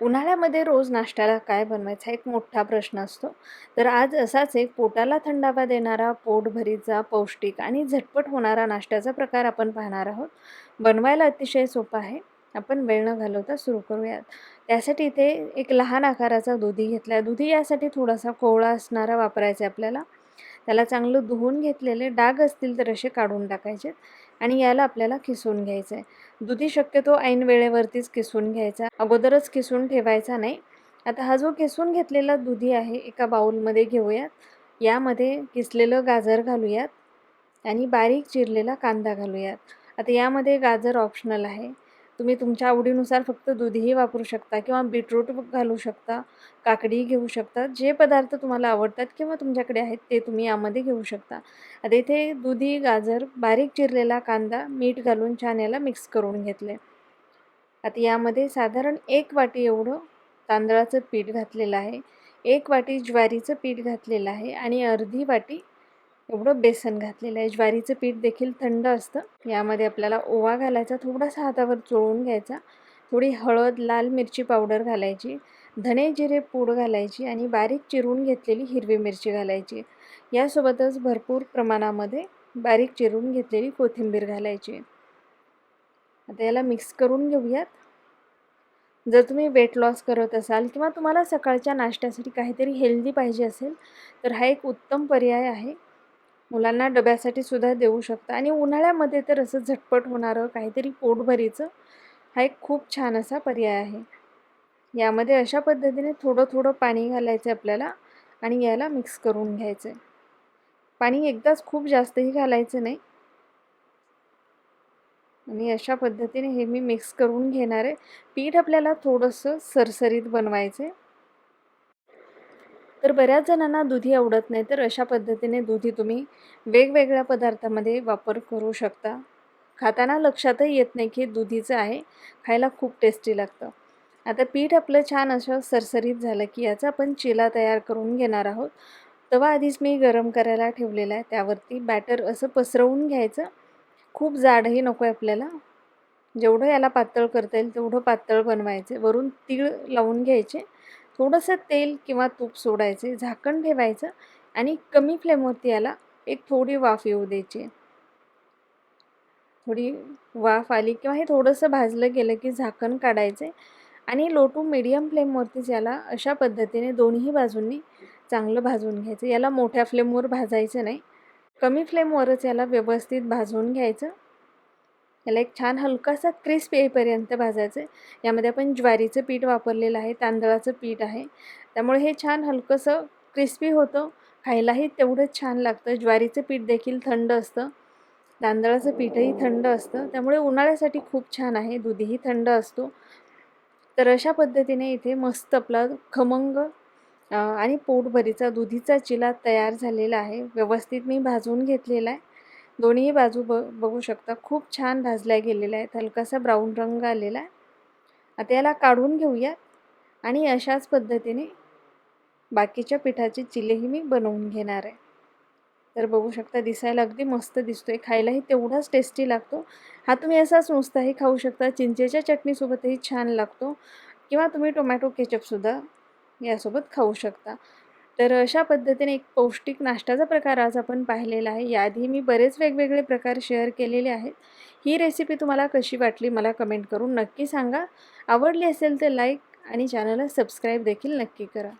उन्हाळ्यामध्ये रोज नाश्त्याला काय बनवायचा एक मोठा प्रश्न असतो. तर आज असाच एक पोटाला थंडावा देणारा पोटभरीचा पौष्टिक आणि झटपट होणारा नाश्त्याचा प्रकार आपण पाहणार आहोत. बनवायला अतिशय सोपा आहे. आपण वेळ न घालवता सुरू करूयात. त्यासाठी इथे एक लहान आकाराचा दुधी घेतला आहे दुधी यासाठी थोडासा कोवळा असणारा वापरायचा आहे आपल्याला. त्याला चांगलं धुवून घेतलेले डाग असतील तर असे काढून टाकायचे आणि याला आपल्याला किसून घ्यायचं आहे दुधी शक्यतो ऐन वेळेवरतीच किसून घ्यायचा. अगोदरच किसून ठेवायचा नाही. आता हा जो किसून घेतलेला दुधी आहे एका बाऊलमध्ये घेऊयात. यामध्ये किसलेलं गाजर घालूयात आणि बारीक चिरलेला कांदा घालूयात. आता यामध्ये गाजर ऑप्शनल आहे. तुम्ही तुमच्या आवडीनुसार फक्त दुधीही वापरू शकता किंवा बीटरूट घालू शकता काकडी घेऊ शकता जे पदार्थ तुम्हाला आवडतात किंवा तुमच्याकडे आहेत ते तुम्ही यामध्ये घेऊ शकता. आता इथे दुधी गाजर बारीक चिरलेला कांदा मीठ घालून छान याला मिक्स करून घेतले आता यामध्ये साधारण एक वाटी एवढं तांदळाचं पीठ घातलेलं आहे एक वाटी ज्वारीचं पीठ घातलेलं आहे आणि अर्धी वाटी एवढं बेसन घातलेलं आहे. ज्वारीचं पीठ देखील थंड असतं. यामध्ये आपल्याला ओवा घालायचा थोडासा हातावर चोळून घ्यायचा. थोडी हळद लाल मिरची पावडर घालायची. धणे जिरे पूड घालायची आणि बारीक चिरून घेतलेली हिरवी मिरची घालायची. यासोबतच भरपूर प्रमाणामध्ये बारीक चिरून घेतलेली कोथिंबीर घालायची. आता याला मिक्स करून घेऊयात. जर तुम्ही वेट लॉस करत असाल किंवा तुम्हाला सकाळच्या नाश्त्यासाठी काहीतरी हेल्दी पाहिजे असेल तर हा एक उत्तम पर्याय आहे. मुलांना डब्यासाठी सुद्धा देऊ शकता. आणि उन्हाळ्यामध्ये तर असं झटपट होणारं काहीतरी पोटभरीचं हा एक खूप छान असा पर्याय आहे. यामध्ये अशा पद्धतीने थोडं थोडं पाणी घालायचं आहे आपल्याला आणि याला मिक्स करून घ्यायचं आहे पाणी एकदाच खूप जास्तही घालायचं नाही. आणि अशा पद्धतीने हे मी मिक्स करून घेणार आहे. पीठ आपल्याला थोडंसं सरसरीत बनवायचं आहे तर बऱ्याच जणांना दुधी आवडत नाही तर अशा पद्धतीने दुधी तुम्ही वेगवेगळ्या पदार्थामध्ये वापर करू शकता. खाताना लक्षातही येत नाही की दुधीचं आहे खायला खूप टेस्टी लागतं. आता पीठ आपलं छान असं सरसरीत झालं की याचा आपण चिला तयार करून घेणार आहोत. तवा आधीच मी गरम करायला ठेवलेला आहे त्यावरती बॅटर असं पसरवून घ्यायचं. खूप जाडही नको आहे आपल्याला. जेवढं याला पातळ करता येईल तेवढं पातळ बनवायचे. वरून तीळ लावून घ्यायचे. थोडंसं तेल किंवा तूप सोडायचे झाकण ठेवायचं आणि कमी फ्लेमवरती याला एक थोडी वाफ येऊ द्यायची. थोडी वाफ आली किंवा हे थोडंसं भाजलं गेलं की झाकण काढायचे आणि लो टू मिडियम फ्लेमवरतीच याला अशा पद्धतीने दोन्ही बाजूंनी चांगलं भाजून घ्यायचं. याला मोठ्या फ्लेमवर भाजायचं नाही. कमी फ्लेमवरच याला व्यवस्थित भाजून घ्यायचं. याला एक छान हलकासा क्रिस्प येईपर्यंत भाजायचं. आहे यामध्ये आपण ज्वारीचं पीठ वापरलेलं आहे तांदळाचं पीठ आहे. त्यामुळे हे छान हलकंसं क्रिस्पी होतं. खायलाही तेवढंच छान लागतं. ज्वारीचं पीठ देखील थंड असतं. तांदळाचं पीठही थंड असतं. त्यामुळे उन्हाळ्यासाठी खूप छान आहे. दुधीही थंड असतो. तर अशा पद्धतीने इथे मस्त आपला खमंग आणि पोटभरीचा दुधीचा चिला तयार झालेला आहे. व्यवस्थित मी भाजून घेतलेला आहे. दोन्ही बाजू ब बघू शकता. खूप छान भाजल्या गेलेल्या आहेत. हलकासा ब्राऊन रंग आलेला आहे. आता याला काढून घेऊया आणि अशाच पद्धतीने बाकीच्या पिठाचे चिलेही मी बनवून घेणार आहे. तर बघू शकता दिसायला अगदी मस्त दिसतोय. खायलाही तेवढाच टेस्टी लागतो. हा तुम्ही असाच नुसताही खाऊ शकता. चिंचेच्या चटणीसोबतही छान लागतो. किंवा तुम्ही टोमॅटो केचपसुद्धा यासोबत खाऊ शकता. तर अशा पद्धतीने एक पौष्टिक नाश्त्याचा प्रकार आज आपण पाहिलेला आहे. याआधी मी बरेच वेगवेगळे प्रकार शेअर केलेले आहेत. ही रेसिपी तुम्हाला कशी वाटली मला कमेंट करून नक्की सांगा. आवडली असेल तर लाईक आणि चॅनलला सबस्क्राईब देखील नक्की करा.